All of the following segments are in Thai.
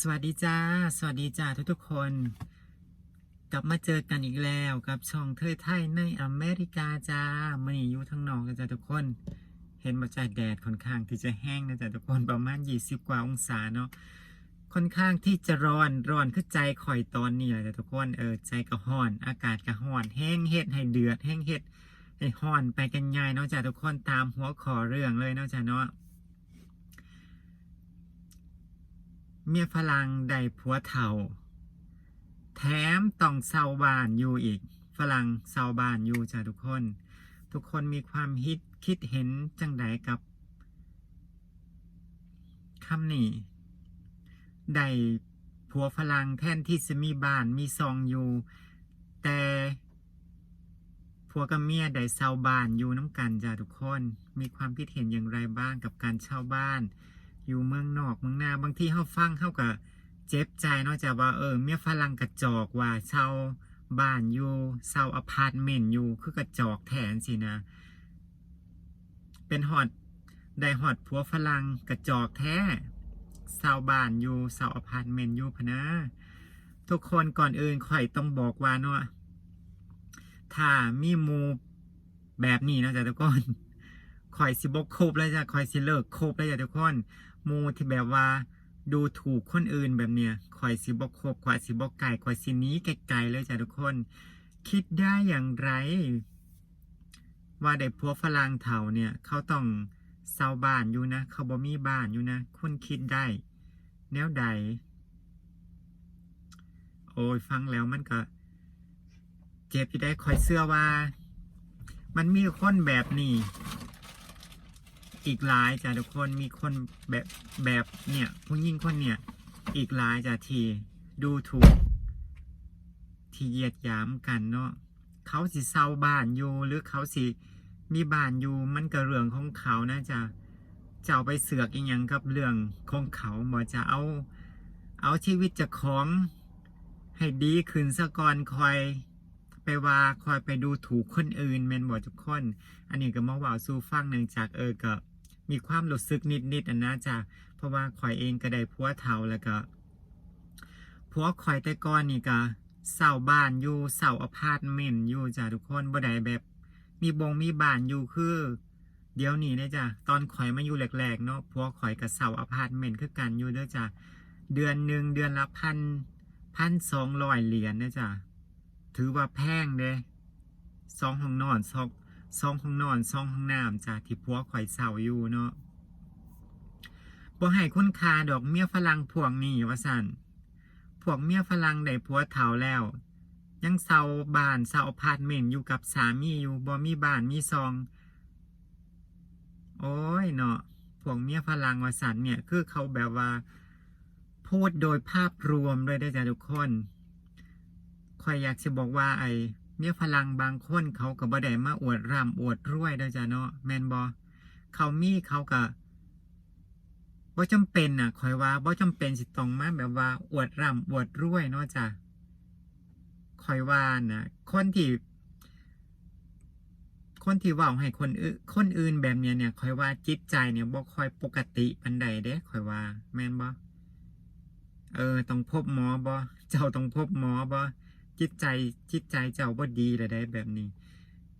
สวัสดีจ้า สวัสดีจ้าทุกๆคน กลับมาเจอกันอีกแล้วกับช่องเทยไทยในอเมริกาจ้ามันนี่อยู่ทั้งนอกกันจ้าทุกคน เห็นมาจ่าแดดค่อนข้างที่จะแห้งนะจ้าทุกคนประมาณ 20 กว่าองศาเนาะค่อนข้างที่จะร้อนร้อนคือใจข่อยตอนนี้แหละจ้าทุกคนเออใจก็ห้อน อากาศก็ห้อน แห้งเฮ็ดให้เดือดแห้งเฮ็ดให้ห้อนไปกันง่ายเนาะจ้าทุกคนตามหัวขอเรื่องเลยเนาะจ้าเนาะ เมียฝรั่งได้ผัวเฒ่า แถมต้องเศร้าบ้านอยู่อีก ฝรั่งเศร้าบ้านอยู่จ้ะทุกคน ทุกคนมีความคิดคิดเห็นจังใดกับคำนี้ได้ผัวฝรั่งแทนที่จะมีบ้านมีซองอยู่ แต่ผัวกับเมียได้เศร้าบ้านอยู่น้ำกันจ้ะทุกคน มีความคิดเห็นอย่างไรบ้างกับการเช่าบ้าน อยู่เมืองนอกเมืองนาบางที่เฮาฟังเฮาก็เจ็บใจเนาะจ้ะว่าเออเมียฝรั่งกระจอกว่าเช่าบ้านอยู่เช่าอพาร์ตเมนต์อยู่คือกระจอกแทนสินะ เป็นฮอดได้ฮอดผัวฝรั่งกระจอกแท้เช่าบ้านอยู่เช่าอพาร์ตเมนต์อยู่พะนะ ทุกคนก่อนอื่นข่อยต้องบอกว่าเนาะถ้ามีมูแบบนี้นะจ้ะทุกคนข่อยสิบกคบแล้วจ้ะข่อยสิเลิกคบแล้วจ้ะทุกคน มูที่แบบว่า ดูถูกคนอื่นแบบเนี้ยข่อยสิบกคบข่อยสิบกไก่ข่อยสินี้ไกลๆเลยจ้ะทุกคน คิดได้อย่างไร ว่าได้พัวฝรั่งเถาเนี่ย เขาต้องเศร้าบ้านอยู่นะ เขาบ่มีบ้านอยู่นะ คุณคิดได้ แนวใด โอ้ยฟังแล้วมันก็เจ็บอยู่ได้คอยเสื้อว่า มันมีคนแบบนี้ อีกหลายจ้ะทุกคนมีคนแบบแบบเนี่ยผู้หญิงคนเนี่ย อีกหลายจ้ะทีดูถูก ที่เหยียดหยามกันเนาะเขาสิเศร้าบ้านอยู่ หรือเขาสิมีบ้านอยู่มันก็เรื่องของเขานะจ้ะจะเอาไปเสือกอีกอย่างกับเรื่องของเขาบ่จะเอา เอาชีวิตจะของให้ดีขึ้นซะก่อนคอยไปว่าคอยไปดูถูกคนอื่นแม่นบ่ทุกคน อันนี้ก็มาว่าสู่ฟังเนื่งจากเออก็ มีความรู้สึกนิดๆอันนะจ้ะเพราะว่าข่อยเองก็ได้ผัวเฒ่าแล้วก็ผัวข่อยแต่ก่อนนี่ก็เสาบ้านอยู่เสาอพาร์ตเมนต์อยู่จ้ะทุกคนบ่ได้แบบ มีบงมีบ้านอยู่คือ เดี๋ยวนี้นะจ้ะตอนข่อยมาอยู่แรกๆเนาะผัวข่อยกับเสาอพาร์ตเมนต์คือกันอยู่เด้อจ้ะเดือนหนึ่งเดือนละพันพันสองร้อยเหรียญนะจ้ะถือว่าแพงเด้สองห้องนอนสอง สองห้องนอนสองห้องน้ำจ้ะที่ผัวข่อยเสาอยู่เนาะบ่ให้คุณค่าดอกเมียฝรั่งพวกนี้ว่าสันพวกเมียฝรั่งได้ผัวเฒ่าแล้ว ยังเซาบ้านเซาอพาร์ตเมนต์อยู่กับสามีอยู่บ่มีบ้านมีซอง โอ้ยเนาะพวกเมียฝรั่งว่าสันเนี่ยคือเขาแบบว่าพูดโดยภาพรวมเลยได้จ้ะทุกคนข่อยอยากจะบอกว่าไอ เมียฝรั่งบางคนเขาก็บ่ได้มาอวดร่ำอวดรวยเด้อจ้ะเนาะแมนบ่เขามีเขาก็บ่จำเป็นน่ะข่อยว่าบ่จำเป็นสิต้องมาแบบว่าอวดร่ำอวดรวยเนาะจ้ะข่อยว่าน่ะคนที่คนที่ว้าให้คนอื่นคนอื่นแบบเนี้ยเนี่ยข่อยว่าจิตใจเนี่ยบ่คอยปกติปานใดเด้ข่อยว่า แม่นบ่เออต้องพบหมอบ่เจ้าต้องพบหมอบ่ จิตใจจิตใจเจ้าบ่ดีเลยได้แบบนี้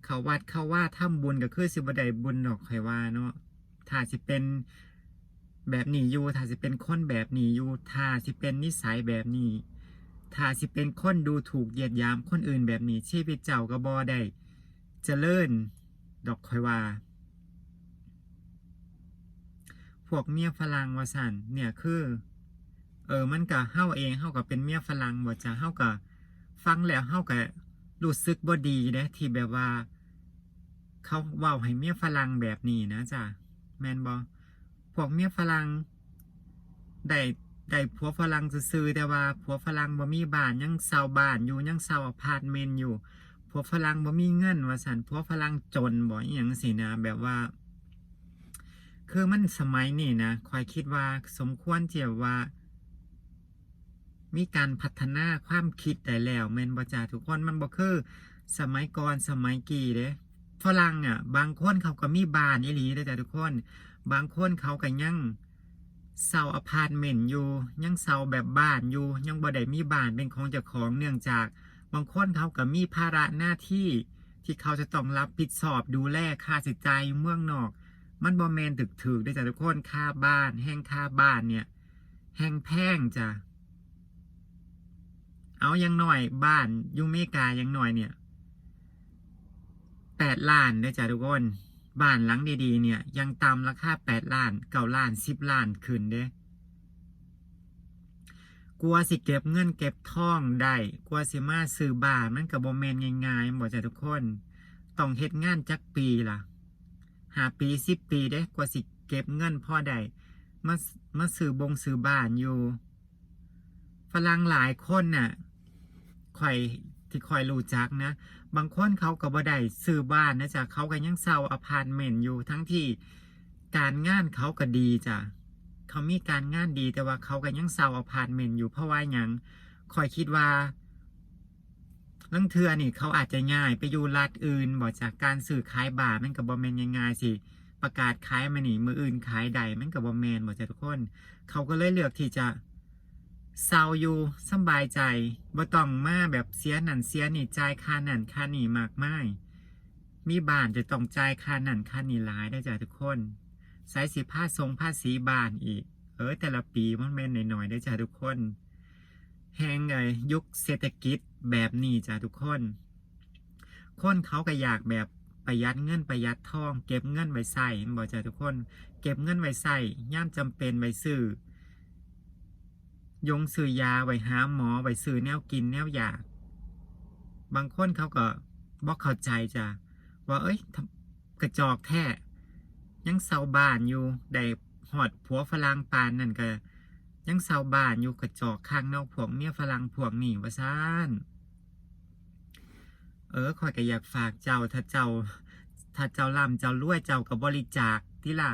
เขาวัดเขาว่าทำบุญก็คือสิบ่ไดบุญดอกข่อยว่าเนาะถ้าสิเป็นแบบนี้อยู่ถ้าสิเป็นคนแบบนี้อยู่ถ้าสิเป็นนิสัยแบบนี้ถ้าสิเป็นคนดูถูกเหยียดยามคนอื่นแบบนี้ชีวิตเจ้าก็บ่ได้เจริญดอกข่อยว่า พวกเมียฝรั่งว่าสันเนี่ยคือ เออมันก็เฮาเองเฮาก็เป็นเมียฝรั่งบ่จ้ะเฮาก็ ฟังแล้วเฮาก็รู้สึกบ่ดีเด้ที่แบบว่า เขาเว้าให้เมียฝรั่งแบบนี้นะจ้ะแมนบ่พวกเมียฝรั่งได้ได้ผัวฝรั่งซื่อแต่ว่าผัวฝรั่งบ่มีบ้านยังเช่าบ้านอยู่ยังเช่าอพาร์ตเมนต์อยู่ผัวฝรั่งบ่มีเงินว่าซั่นผัวฝรั่งจนบ่อีหยังสินะแบบว่า คือมันสมัยนี้นะคอยคิดว่าสมควรที่แบว่า มีการพัฒนาความคิดได้แล้วแม่นบ่จ้าทุกคนมันบ่คือสมัยก่อนสมัยกี่เด้ฝรั่งอะ บางคนเขาก็มีบ้านอีหลีเด้จ้าทุกคน บางคนเขาก็ยังเซาอพาร์ตเมนต์อยู่ ยังเซาแบบบ้านอยู่ ยังบ่ได้มีบ้านเป็นของเจ้าของเนื่องจาก บางคนเขาก็มีภาระหน้าที่ที่เขาจะต้องรับผิดชอบดูแลค่าใช้จ่ายเมืองนอก มันบ่แมนถึกถึกได้จ้ะทุกคนค่าบ้าน แห้งค่าบ้านเนี่ย แห้งแพงจ้ะ เอายังหน่อยบ้านยูเมกายังหน่อยเนี่ยแปดล้านเด้จ้ะทุกคนบ้านหลังดีๆ เนี่ย ยังตามราคาแปดล้านเก้าล้านสิบล้านขึ้นเด้กลัวสิเก็บเงินเก็บทองได้กลัวสิมาซื้อบ้านมันกับโบแมนง่ายๆบอกจ้ะทุกคนต้องเฮ็ดงานจักปีล่ะหาปีสิบปีเด้กว่าสิเก็บเงินพ่อได้มามาซื้อบงซื้อบ้านอยู่ฝรั่งหลายคนน่ะ ข่อยที่ข่อยรู้จักนะ บางคนเขาก็บ่ได้ซื้อบ้านนะจ๊ะเขาก็ยังเซาอพาร์ตเมนต์อยู่ทั้งที่การงานเขาก็ดีจ้ะเขามีการงานดีแต่ว่าเขาก็ยังเซาอพาร์ตเมนต์อยู่เพราะว่ายังข่อยคิดว่าลังเทือนี่เขาอาจจะง่ายไปอยู่รัฐอื่นบอกจากการซื้อขายบ้านมันก็บ่แม่นง่ายๆสิประกาศขายมาหนีมืออื่นขายใดมันก็บ่แม่นบอกจ้ะทุกคน เขาก็เลยเลือกที่จะ เศร้าอยู่สบายใจบ่ต้องมาแบบเสียนั่นเสียนี่จ่ายค่านั่นค่านี่มากมายมีบ้านจะต้องจ่ายค่านั่นค่านี่หลายได้จ้ะทุกคนใส่สิผ้าทรงผ้าสีบ้านอีก เออแต่ละปีมันแม่นหน่อยๆได้จ้ะทุกคน แหงไงยุคเศรษฐกิจแบบนี้จ้ะทุกคน คนเขาก็อยากแบบประหยัดเงินประหยัดทอง เก็บเงินไว้ใส่บอกจ้ะทุกคน เก็บเงินไว้ใส่ย่ามจำเป็นไว้ซื้อ ยงซื้อยาไว้หาหมอไว้ซื้อแนวกินแนวยาบางคนเขาก็บอกเข้าใจจ้ะว่าเอ้ยกระจอกแท้ยังเซาบ้านอยู่ได้หอดผัวฝรั่งปานนั่นก็ยังเซาบ้านอยู่กระจอกข้างนอกพวกเมียฝรั่งพวกนี่ว่าซ่านเออคอยก็อยากฝากเจ้าถ้าเจ้า ถ้าเจ้าล่ำเจ้ารวยเจ้ากับบริจาคที่ล่ะ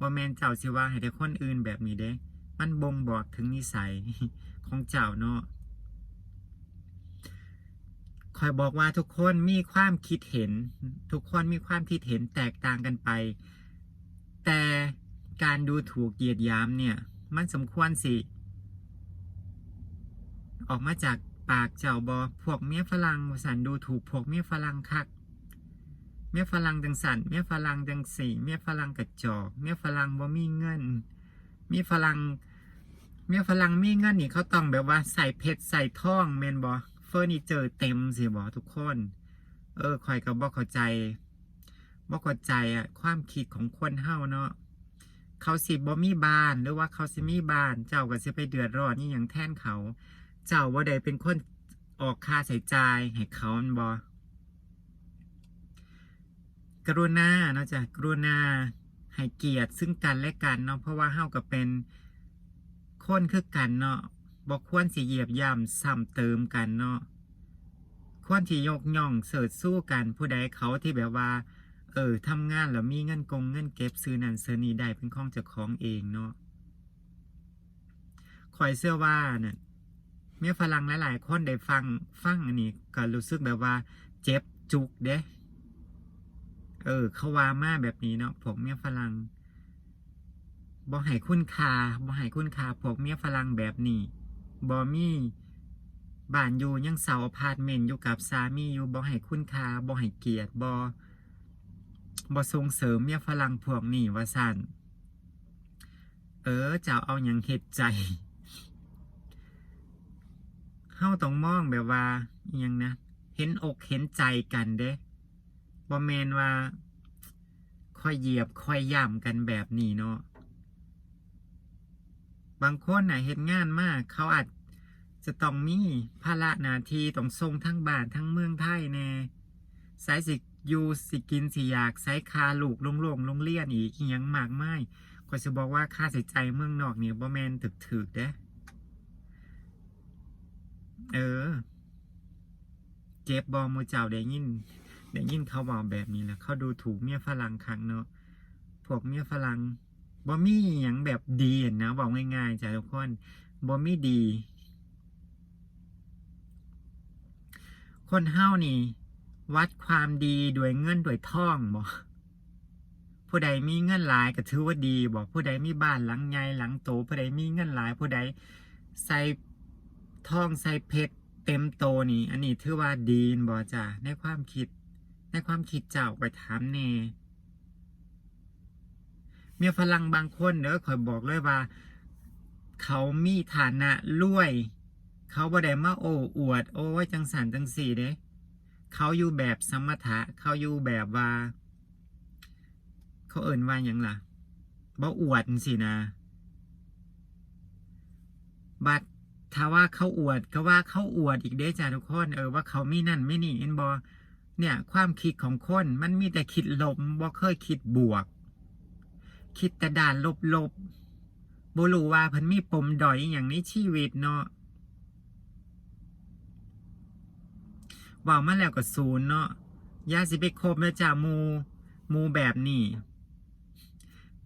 ว่าแมนเจ้าสิว่าให้แต่คนอื่นแบบนี้เด้ มันบ่งบอกถึงนิสัยของเจ้าเนาะคอยบอกว่าทุกคนมีความคิดเห็น ทุกคนมีความคิดเห็นแตกต่างกันไป แต่การดูถูกเหยียดยามเนี่ย มันสมควรสิ ออกมาจากปากเจ้าบอพวกเมียฝรั่งสันดูถูกพวกเมียฝรั่งคักเมียฝรั่งจังสันเมียฝรั่งจังสี่เมียฝรั่งกระจอกเมียฝรั่งบ่มีเงิน มีฝรั่ง เมียฝรั่งมีเงินนี่เขาต้องแบบว่าใส่เพชรใส่ทองเมนบอเฟอร์นิเจอร์เต็มสิบอทุกคน เออคอยก็บอกเข้าใจบอกเข้าใจอะความคิดของคนเฮาเนาะเขาสิบ่มีบ้านหรือว่าเขาสิมีบ้าน เจ้าก็สิไปเดือดร้อนนี่อย่างแทนเขา เจ้าว่าใดเป็นคนออกค่าใช้จ่ายให้เขาบอกรุณาเนาะจ้ะกรุณาให้เกียรติซึ่งกันและกันเนาะเพราะว่าเฮาก็เป็น คนคือกันเนาะบ่ควรสิเหยียบย่ำซ้ำเติมกันเนาะควรที่ยกย่องเสิร์ชสู้กันผู้ใดเขาที่แบบว่า เออทำงานแล้วมีเงินกงเงินเก็บซื้อนั่นซื้อนี่ได้เป็นของเจ้าของเองเนาะคอยเชื่อว่าเนี่ยเมียฝรั่งหลาย ๆ คนได้ฟังฟังอันนี้ก็รู้สึกแบบว่า เจ็บจุกเด้เออเขาว่ามาแบบนี้เนาะพวกเมียฝรั่ง บ่ให้คุณค่าบ่ให้คุณค่าพวกเมียฝรั่งแบบนี้บ่มีบ้านอยู่ยังเสาอพาร์ตเมนต์อยู่กับสามีอยู่บ่ให้คุณค่าบ่ให้เกียรติบ่บ่ส่งเสริมเมียฝรั่งพวกนี้ว่าซั่นเออเจ้าเอาหยังเฮ็ดใจเฮาต้องมองแบบว่าอิหยังนะ เห็นอกเห็นใจกันเด้บ่แมนว่าค่อยเหยียบค่อยย่ำกันแบบนี้เนาะ บางคนน่ะเฮ็ดงานมาก เขาอาจจะต้องมีภาระหน้าที่ต้องส่งทั้งบ้านทั้งเมืองไทยแน่สายสิอยู่สิกินสิอยากใช้คาลูกลงโรงโรงเรียนอีกยังมากไมายก็จะบอกว่าค่าใช้จ่ายเมืองนอกเนี่ยบ่แมนถึกๆเด้เออ เจ็บบอมูเจ้าได้ยินได้ยินเขาบอกแบบนี้แหละเขาดูถูกเมียฝรั่งครั้งเนาะพวกเมียฝรั่ง บ่มีอย่างแบบดีนะบอกง่ายๆจ้ะทุกคนบ่มีดี คนเฮานี่ วัดความดีด้วยเงินด้วยทองบ่ผู้ใดมีเงินหลายก็ถือว่าดีบอกผู้ใดมีบ้านหลังใหญ่หลังโตผู้ใดมีเงินหลาย ผู้ใดใส่ทองใส่เพชรเต็มโตนี่ อันนี้ถือว่าดีนบ่จ้ะในความคิด ในความคิดเจ้าไปถามแน่ เมียฝรั่งบางคนเด้อคอยบอกเลยว่า เขามีฐานะรวย เขาบ่ได้มาโอ้อวด โอ้ยจังสันจังสี่เด้เขาอยู่แบบสมถะ เขาอยู่แบบว่า เขาเอิ่นว่าหยังล่ะบ่อวดสินะ บัดถ้าว่าเขาอวดก็ว่าเขาอวดอีกเด้จ้าทุกคนเออว่าเขามีนั่นไม่นี่เอ็นบอเนี่ย ความคิดของคนมันมีแต่คิดลบบ่เคยคิดบวก คิดแต่ด่านลบลบๆบ่รู้ว่าเพิ่นมีปมดอยอย่างในชีวิตเนาะว่ามาแล้วก็ศูนย์เนาะยาสิไปคบนะจ้ามูมูแบบนี้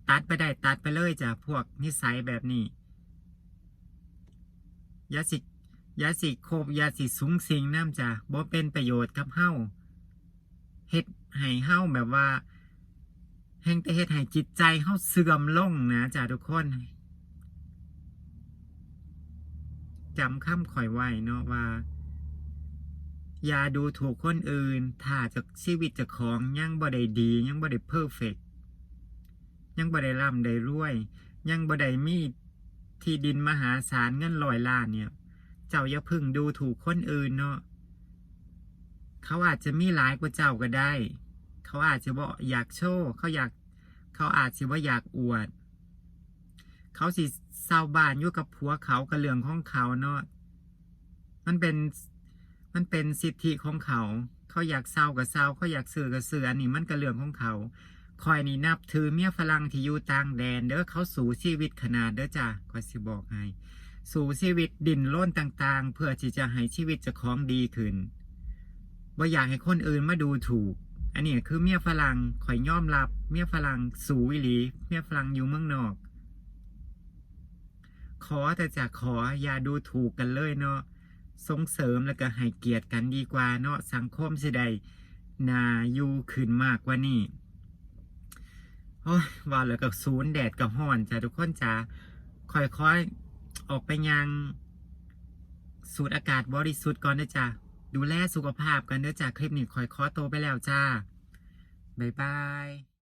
ตัดไปได้ตัดไปเลยจ้ะพวกนิสัยแบบนี้ยาสิยาสิโคบยาสิสูงสิงน้ำจ้ะบ่เป็นประโยชน์กับเฮาเฮ็ดให้เฮาแบบว่า แห่งแต่เฮ็ดให้จิตใจเฮาเสื่อมลงนะจ้ะทุกคนจำคำข่อยไว้เนาะว่า อย่าดูถูกคนอื่น ถ้าจะชีวิตจะของยังบ่ได้ดี ยังบ่ได้เพอร์เฟกยังบ่ได้ร่ำได้รวย ยังบ่ได้มีที่ดินมหาศาลเงินลอยล้านเนี่ย เจ้าอย่าพึ่งดูถูกคนอื่นเนาะเขาอาจจะมีหลายกว่าเจ้าก็ได้ เขาอาจจะว่าอยากโชว์เขาอยาก เขาอาจจะว่าอยากอวด เขาสิเศร้าบ้านอยู่กับผัวเขากับเรื่องของเขาเนาะมันเป็นมันเป็นสิทธิของเขา เขาอยากเศร้ากับเศร้าเขาอยากสื่อกับสื่ออันนี้มันก็เรื่องของเขาคอยนี่นับถือเมียฝรั่งที่อยู่ต่างแดนเด้อเขาสู่ชีวิตขนาดเด้อจ้ะคอยสิบอกให้สู่ชีวิตดินล้นต่างๆ เพื่อที่จะให้ชีวิตจะของดีขึ้นว่าอยากให้คนอื่นมาดูถูก อันนี้คือเมียฝรั่งคอยยอมรับ เมียฝรั่งสู่วิลี เมียฝรั่งอยู่เมืองนอก ขอแต่จะขออย่าดูถูกกันเลยเนาะส่งเสริมแล้วก็ให้เกียรติกันดีกว่าเนาะสังคมสิได้นาอยู่ขึ้นมากกว่านี้โอ้ยว่าแล้วก็ศูนย์แดดกับห้อนจ้ะทุกคนจ้าค่อยๆออกไปยังสูดอากาศบริสุทธิ์ก่อนนะจ้ะ ดูแลสุขภาพกันเด้อจ้ะคลิปนี้คอยขอตัวไปแล้วจ้า บ๊ายบาย